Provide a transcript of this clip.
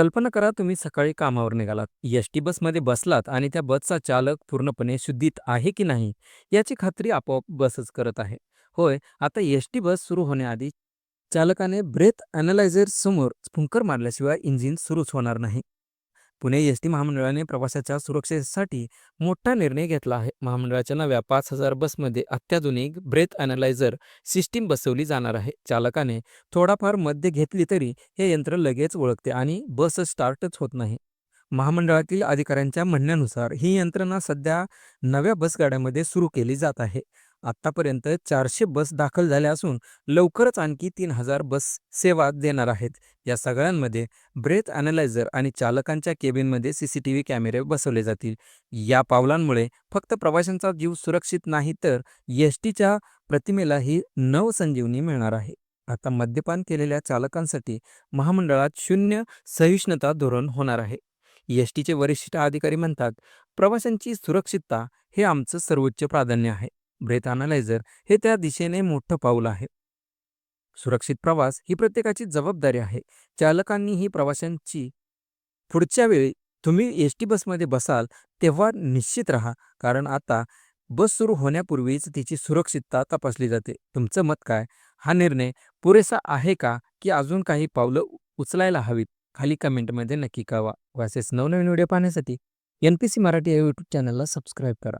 कल्पना करा तुम्ही सकाळी कामावर निघालात. एस-टी बसमध्ये बसलात आणि त्या बसचा चालक पूर्णपणे शुद्धीत आहे की नाही याची खात्री आपोआप बसच करत आहे. होय, आता एस-टी बस सुरू होण्याआधी चालकाने ब्रेथ अॅनालायझर समोर फुंकर मारल्याशिवाय इंजिन सुरूच होणार नाही. पुणे एस-टी महामंडळाने प्रवाशाच्या सुरक्षेसाठी मोठा निर्णय घेतला आहे. महामंडळाच्या नव्या पाच हजार बसमध्ये अत्याधुनिक ब्रेथ अॅनालायझर सिस्टीम बसवली जाणार आहे. चालकाने थोडाफार मद्य घेतली तरी हे यंत्र लगेच ओळखते आणि बस स्टार्टच होत नाही. महामंडळातील अधिकाऱ्यांच्या म्हणण्यानुसार ही यंत्रणा सध्या नव्या बसगाड्यांमध्ये सुरू केली जात आहे. आतापर्यंत चारशे बस दाखल झाल्या असून लवकरच आणखी तीन हजार बस सेवा देणार आहेत. या सगळ्यांमध्ये ब्रेथ अॅनालायझर आणि चालकांच्या केबिनमध्ये सीसीटीव्ही कॅमेरे बसवले जातील. या पावलांमुळे फक्त प्रवाशांचा जीव सुरक्षित नाही तर एस-टीच्या प्रतिमेलाही नवसंजीवनी मिळणार आहे. आता मद्यपान केलेल्या चालकांसाठी महामंडळात शून्य सहिष्णुता धोरण होणार आहे. एस-टीचे वरिष्ठ अधिकारी म्हणतात, प्रवाशांची सुरक्षितता हे आमचं सर्वोच्च प्राधान्य आहे. ब्रेथ अनालायझर हे त्या दिशेने मोठं पाऊल आहे. सुरक्षित प्रवास ही प्रत्येकाची जबाबदारी आहे. चालकांनीही प्रवाशांची पुढच्या वेळी तुम्ही एस-टी बसमध्ये बसाल तेव्हा निश्चित राहा, कारण आता बस सुरू होण्यापूर्वीच तिची सुरक्षितता तपासली जाते. तुमचं मत काय? हा निर्णय पुरेसा आहे का की अजून काही पावलं उचलायला हवीत? खाली कमेंटमध्ये नक्की कळवा. व असेच नवनवीन व्हिडिओ पाहण्यासाठी एन-पी-सी मराठी या यूट्यूब चॅनलला सबस्क्राईब करा.